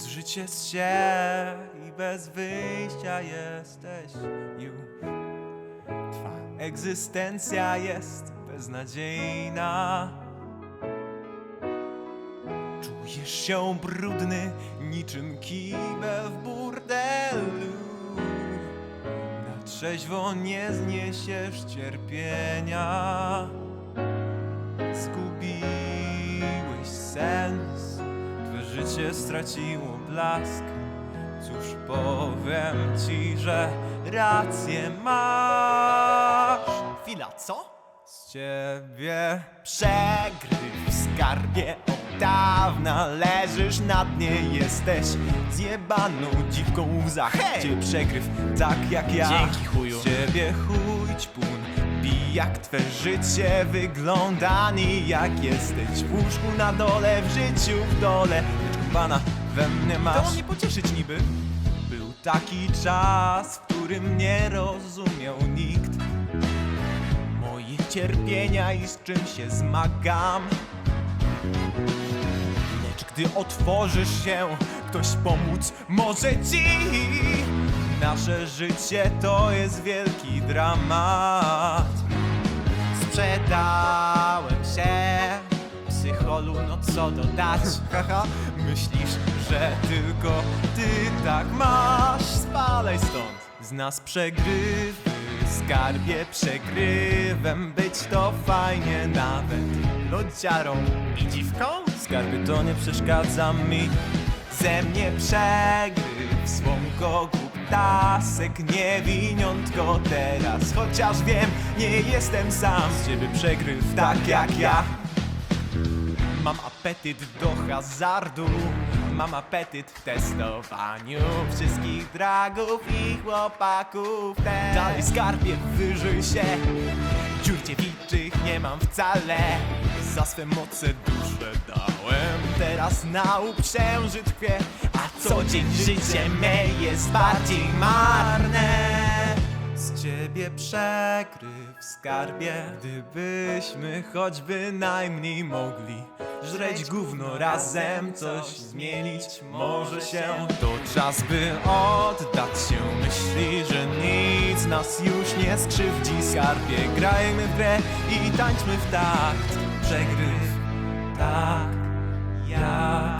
Zżycie się i bez wyjścia jesteś już. Twa egzystencja jest beznadziejna. Czujesz się brudny, niczym kibel w burdelu. Na trzeźwo nie zniesiesz cierpienia. Zgubiłeś życie straciło blask. Cóż powiem ci, że rację masz. Chwila, co? Z ciebie przegryw w skarbie od dawna leżysz na dnie jesteś zjebaną dziwką w zachcie przegryw tak jak ja Dzięki, chuju. Z ciebie chuj ćpun jak twe życie wygląda Nijak jesteś w łóżku na dole w życiu w dole pana we mnie masz To mnie pocieszyć niby Był taki czas, w którym nie rozumiał nikt moje cierpienia i z czym się zmagam. Lecz gdy otworzysz się, ktoś pomóc może ci. Nasze życie to jest wielki dramat. Co dodać? Haha, myślisz, że tylko ty tak masz? Spalaj stąd. Z nas przegrywy, skarbie przegrywem być to fajnie nawet lodziarą i dziwką. Skarby to nie przeszkadza mi, ze mnie przegryw słomko głup tasek niewiniątko teraz Chociaż wiem, nie jestem sam Z ciebie przegryw tak jak ja Mam apetyt do hazardu Mam apetyt w testowaniu Wszystkich dragów i chłopaków. Też Dalej skarbie wyżyj się Dziur dziewiczych nie mam wcale. Za swe moce duszę dałem Teraz na uprzęży tkwie A co dzień życie me jest bardziej marne ciebie przekryw w skarbie Gdybyśmy choćby najmniej mogli Żreć gówno razem, coś zmienić może się To czas by oddać się. Myśli, że nic nas już nie skrzywdzi. Skarbie grajmy w grę i tańczmy w takt. Przegryw. Tak jak